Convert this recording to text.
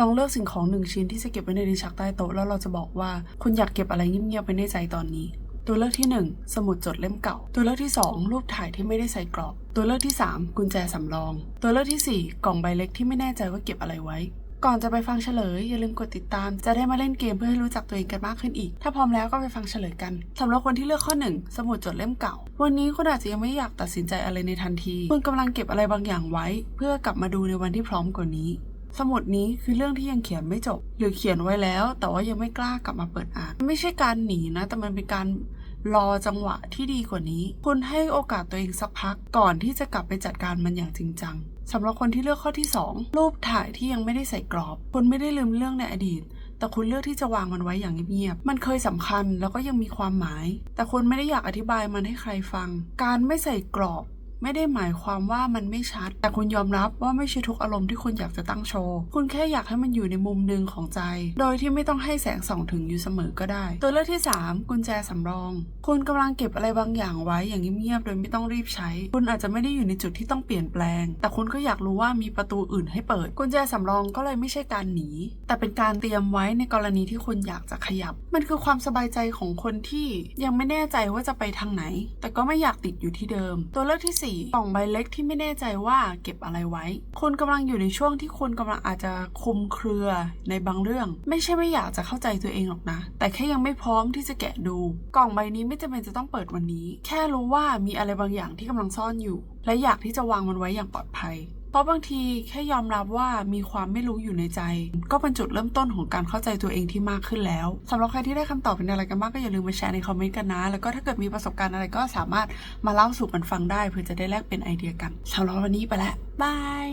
ลองเลือกสิ่งของหนึ่งชิ้นที่จะเก็บไว้ในลิ้นชักใต้โต๊ะแล้วเราจะบอกว่าคุณอยากเก็บอะไรเงียบๆไว้ในใจตอนนี้ ตัวเลือกที่ 1 สมุดจดเล่มเก่า ตัวเลือกที่ 2 รูปถ่ายที่ไม่ได้ใส่กรอบ ตัวเลือกที่ 3 กุญแจสำรอง ตัวเลือกทีสี่ 4 กล่องใบเล็กที่ไม่แน่ใจว่าเก็บอะไรไว้ ก่อนจะไปฟังเฉลยอย่าลืมกดติดตาม จะได้มาเล่นเกมเพื่อให้รู้จักตัวเองกันมากขึ้นอีก ถ้าพร้อมแล้วก็ไปฟังเฉลยกันสำหรับคนที่เลือกข้อ 1 สมุดจดเล่มเก่า วันนี้คุณอาจจะยังไม่อยากตัดสินใจอะไรในทันที คุณกำลังเก็บอะไรบางอย่างไว้ เพื่อกลับมาดูในวันที่พร้อมกว่านี้ สมุดนี้คือเรื่องที่ยังเขียนไม่จบ หรือเขียนไว้แล้ว แต่ว่ายังไม่กล้ากลับมาเปิดอ่าน ไม่ใช่การหนีนะ แต่มันเป็นการรอจังหวะที่ดีกว่านี้ คุณให้โอกาสตัวเองสักพักก่อนที่จะกลับไปจัดการมันอย่างจริงจังสำหรับคนที่เลือกข้อที่ 2 รูปถ่ายที่ยังไม่ได้ใส่กรอบ คุณไม่ได้ลืมเรื่องในอดีต แต่คุณเลือกที่จะวางมันไว้อย่างเงียบๆ มันเคยสำคัญแล้วก็ยังมีความหมาย แต่คุณไม่ได้อยากอธิบายมันให้ใครฟัง การไม่ใส่กรอบ ไม่ได้หมายความว่ามันไม่ชัด แต่คุณยอมรับว่าไม่ใช่ทุกอารมณ์ที่คุณอยากจะตั้งโชว์ คุณแค่อยากให้มันอยู่ในมุมหนึ่งของใจ โดยที่ไม่ต้องให้แสงส่องถึงอยู่เสมอก็ได้ ตัวเลือกที่ 3 กุญแจสำรอง คุณกำลังเก็บอะไรบางอย่างไว้อย่างเงียบๆ โดยไม่ต้องรีบใช้ คุณอาจจะไม่ได้อยู่ในจุดที่ต้องเปลี่ยนแปลง แต่คุณก็อยากรู้ว่ามีประตูอื่นให้เปิด กุญแจสำรองก็เลยไม่ใช่การหนี แต่เป็นการเตรียมไว้ในกรณีที่คุณอยากจะขยับ มันคือความสบายใจของคนที่ยังไม่แน่ใจว่าจะไปทางไหน แต่ก็ไม่อยากติดอยู่ที่เดิม ตัวเลือกที่สี่กล่องใบเล็กที่ไม่แน่ใจว่าเก็บอะไรไว้คุณกำลังอยู่ในช่วงที่คุณกำลังอาจจะคุมเครือในบางเรื่อง ไม่ใช่ไม่อยากจะเข้าใจตัวเองหรอกนะ แต่แค่ยังไม่พร้อมที่จะแกะดู กล่องใบนี้ไม่จำเป็นจะต้องเปิดวันนี้ แค่รู้ว่ามีอะไรบางอย่างที่กำลังซ่อนอยู่ และอยากที่จะวางมันไว้อย่างปลอดภัย เพราะบางทีแค่ยอมรับว่ามีความไม่รู้อยู่ในใจ ก็เป็นจุดเริ่มต้นของการเข้าใจตัวเองที่มากขึ้นแล้วสำหรับใครที่ได้คำตอบเป็นอะไรกันบ้างก็อย่าลืมมาแชร์ในคอมเมนต์กันนะ แล้วก็ถ้าเกิดมีประสบการณ์อะไรก็สามารถมาเล่าสู่กันฟังได้เพื่อจะได้แลกเป็นไอเดียกันสำหรับวันนี้ไปแล้วบาย